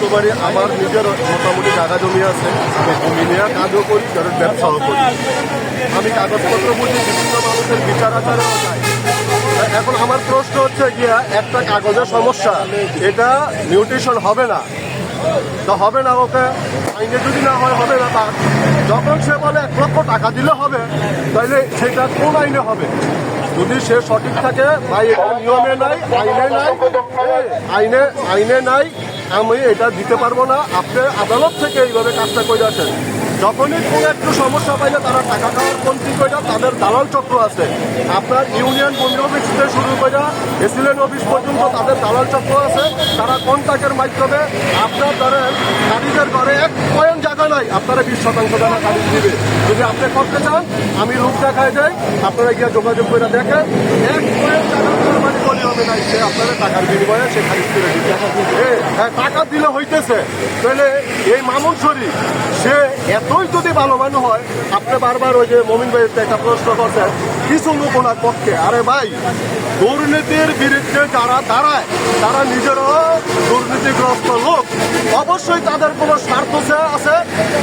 আমার নিজের মোটামুটি জায়গা জমি আছে। জমি নিয়ে কাজও করি কারণ ব্যবসাও করি। আমি কাগজপত্র বুঝি, বিভিন্ন মানুষের বিচার আচারেও যাই এখন আমার প্রশ্ন হচ্ছে গিয়া, একটা কাগজের সমস্যা, এটা নিউট্রিশন হবে না। তো হবে না ওকে, আইনে যদি না হয় হবে না তা যখন সে বলে এক লক্ষ টাকা দিলে হবে তাহলে সেটা কোন আইনে হবে? যদি সে সঠিক থাকে বা এটা নিয়মে নাই, আইনে নাই আইনে আইনে নাই আমি এটা দিতে পারব না। আপনি আদালত থেকে এইভাবে কাজটা করে আসেন। যখনই কোনো একটু সমস্যা পাইলে তারা টাকা খাওয়ার পন্থী করে তাদের দালাল চক্র আছে। আপনার ইউনিয়ন বন্ধু অফিস থেকে শুরু করে এসিলেন অফিস পর্যন্ত তাদের দালাল চক্র আছে। তারা কন্ট্যাক্টের মাধ্যমে আপনার ধরেন কারিজের ঘরে এক পয়েন্ট জায়গা নাই, আপনারা বিশ শতাংশ টাকা কারিজ দিবে। যদি আপনি করতে চান, আমি রূপ দেখায় যাই আপনারা গিয়ে যোগাযোগ করে দেখেন। এক পয়েন্ট জায়গা আপনার মানে বলি হবে না, সে আপনারা টাকার বিনিময়ে সে খারিজ করে হ্যাঁ টাকা দিলে হইতেছে। তাহলে এই মামুন শরীফ, সে এতই যদি ভালো মানুষ হয়, আপনি বারবার ওই যে মমিন ভাই একটা প্রশ্ন করছেন, কিছু লোক ওনার পক্ষে। আরে ভাই, দুর্নীতির বিরুদ্ধে যারা দাঁড়ায়, তারা নিজেরও দুর্নীতিগ্রস্ত লোক। অবশ্যই তাদের কোনো স্বার্থ আছে,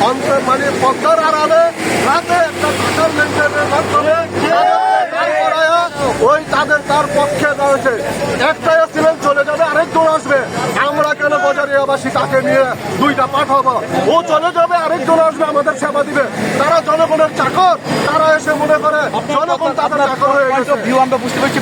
অন্তর মানে পদ্মার আড়ালে রাতে একটা টাকার লেনদেনের মাধ্যমে ওই তাদের তার পক্ষে দাঁড়াচ্ছে একটাই ছিলেন চলে যাবে আরেকজন আসবে। আমরা কেন বাজারিয়াবাসী তাকে নিয়ে দুইটা পাঠাবো? ও চলে যাবে আরেকজন আসবে আমাদের সেবা দিবে। তারা জনগণের চাকর তারা এসে মনে করে জনগণ তাদের চাকর হয়ে গেছে। আমরা বুঝতে পারছি।